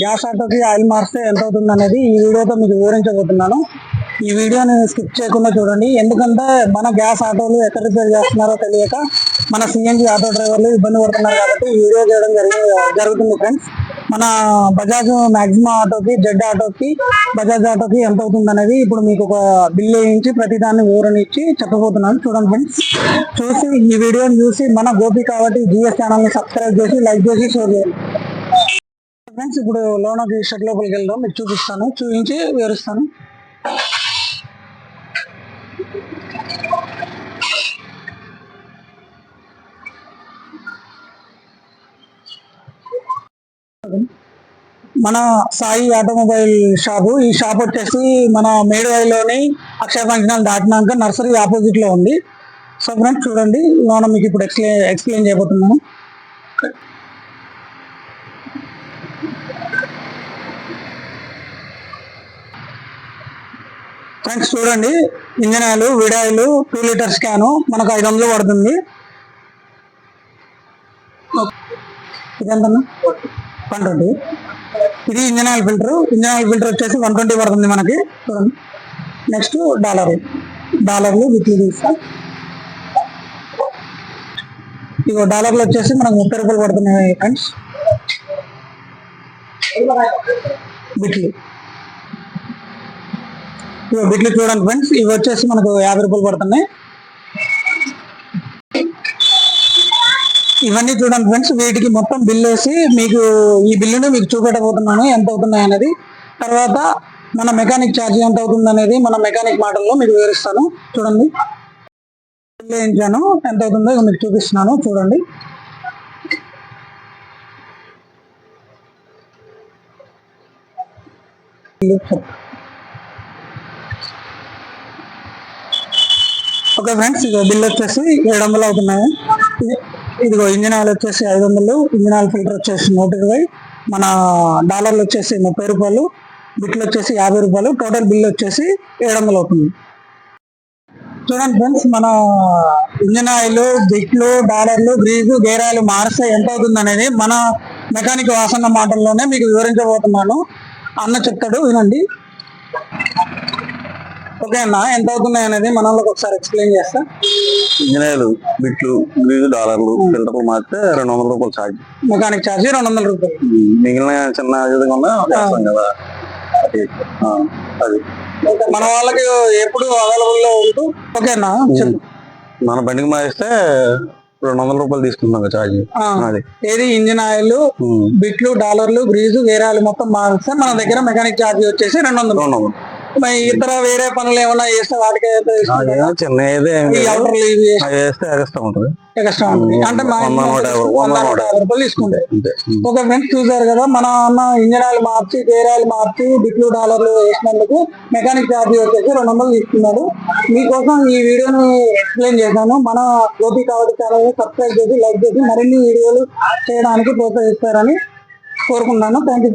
Gas ఆటోకి oil మారిస్తే ఎంత అవుతుంది అనేది ఈ వీడియోతో మీకు వివరించబోతున్నాను. ఈ వీడియోని స్కిప్ చేయకుండా చూడండి. ఎందుకంటే మన గ్యాస్ ఆటోలు ఎక్కడ రిపేర్ చేస్తున్నారో తెలియక మన సిఎన్జి ఆటో డ్రైవర్లు ఇబ్బంది పడుతున్నారు కాబట్టి ఈ వీడియో చేయడం జరిగి జరుగుతుంది ఫ్రెండ్స్ మన బజాజ్ మాక్సిమం ఆటోకి జెడ్ ఆటోకి బజాజ్ ఆటోకి ఎంత అవుతుంది అనేది ఇప్పుడు మీకు ఒక బిల్ వేయించి ప్రతి దాన్ని వివరణ ఇచ్చి చెప్పబోతున్నాను. చూడండి ఫ్రెండ్స్ చూసి ఈ వీడియోని చూసి మన గోపి కాబట్టి జిఎస్ ఛానల్ని సబ్స్క్రైబ్ చేసి లైక్ చేసి షేర్ చేయండి. ఫ్రెండ్స్ ఇప్పుడు లోనకి షెడ్ లోపలికి వెళ్దాం మీకు చూపిస్తాను చూపించి వివరిస్తాను. మన సాయి ఆటోమొబైల్ షాపు ఈ షాప్ వచ్చేసి మన మేడువాయిలోని అక్షయ ఫంక్షన్ దాటినాక నర్సరీ ఆపోజిట్లో ఉంది. సో ఫ్రెండ్స్ చూడండి లోన మీకు ఇప్పుడు ఎక్స్ప్లెయిన్ ఎక్స్ప్లెయిన్ చేయబోతున్నాను. ఫ్రెండ్స్ చూడండి. ఇంజన్ ఆయిల్ విడాయిలు టూ లీటర్స్ క్యాను మనకు ఐదు వందలు పడుతుంది. ఇదెంతన్నా వన్ ట్వంటీ ఇది engine oil filter engine oil filter వచ్చేసి వన్ ట్వంటీ పడుతుంది మనకి. చూడండి. నెక్స్ట్ డాలర్ డాలర్లు వీక్లీ తీస్తా ఇగో డాలర్లు వచ్చేసి మనకు ముప్పై రూపాయలు పడుతున్నాయి ఫ్రెండ్స్ బిట్లు బిట్లు చూడండి ఫ్రెండ్స్. ఇవి వచ్చేసి మనకు యాభై రూపాయలు పడుతున్నాయి. ఇవన్నీ చూడండి ఫ్రెండ్స్. వీటికి మొత్తం బిల్ వేసి మీకు ఈ బిల్లును మీకు చూపెట్టబోతున్నాను. ఎంత అవుతున్నాయి అనేది. తర్వాత మన మెకానిక్ ఛార్జ్ ఎంత అవుతుంది అనేది మన మెకానిక్ మాటల్లో మీకు వివరిస్తాను. చూడండి. బిల్ వేయించాను. ఎంత అవుతుందో ఇక మీకు చూపిస్తున్నాను. చూడండి. ఓకే ఫ్రెండ్స్ ఇదిగో బిల్ వచ్చేసి ఏడు వందలు అవుతున్నాయి ఇదిగో ఇంజిన్ ఆయిల్ వచ్చేసి ఐదు వందలు ఇంజిన్ ఆయిల్ ఫిల్టర్ వచ్చేసి నూట ఇరవై. మన డాలర్లు వచ్చేసి ముప్పై రూపాయలు. బిట్లు వచ్చేసి యాభై రూపాయలు. టోటల్ బిల్ వచ్చేసి ఏడు వందలు అవుతుంది. చూడండి ఫ్రెండ్స్ మన ఇంజిన్ ఆయిల్ బిట్లు డాలర్లు గ్రీజు ఆయిల్ మారిస్తే ఎంత అవుతుంది అనేది మన మెకానిక్ వాసన మాటల్లోనే మీకు వివరించబోతున్నాను. అన్న చెప్తాడు వినండి. ఓకే అన్న ఎంత అవుతున్నాయి అనేది మన వాళ్ళకి ఒకసారి ఎక్స్ప్లెయిన్ చేస్తా. ఇంజనీర్లు బిట్లు గ్రీజు డాలర్లు ఫిల్టర్లు మార్చితే రెండు వందల రూపాయలు ఛార్జ్ మెకానిక్ ఛార్జ్ రెండు వందల రూపాయలు. మిగిలిన చిన్న విధంగా ఉన్నా చేస్తాం కదా. అది మన వాళ్ళకి ఎప్పుడు అవైలబుల్లో ఉంటూ. ఓకేనా? మన బండికి మారిస్తే రెండు వందల రూపాయలు తీసుకుంటాం కదా ఛార్జ్ అది. ఏది? ఇంజిన్ ఆయిల్ బిట్లు డాలర్లు గ్రీజు వేరాలు మొత్తం మారిస్తే మన దగ్గర మెకానిక్ ఛార్జ్ వచ్చేసి రెండు వందలు. రెండు వందలు. ఇతర వేరే పనులు ఏమైనా చేస్తే వాటికి చిన్న వేస్తే ఎగస్ట్రా ఉంటుంది. ఎక్స్ట్రా ఉంటుంది. అంటే రూపాయలు. ఓకే ఫ్రెండ్స్ చూసారు కదా మన అన్న ఇంజన్ ఆయిల్ మార్చి గేర్ ఆయిల్ మార్చి బిట్లు డాలర్లు వేసినందుకు మెకానిక్ ఛార్జ్ వచ్చేసి రెండు వందలు తీసుకున్నాడు. మీకోసం ఈ వీడియోని ఎక్స్ప్లెయిన్ చేశాను. మన గోపి కాబట్టి ఛానల్ సబ్స్క్రైబ్ చేసి లైక్ చేసి మరిన్ని వీడియోలు చేయడానికి ప్రోత్సహిస్తారని కోరుకుంటున్నాను. Thank you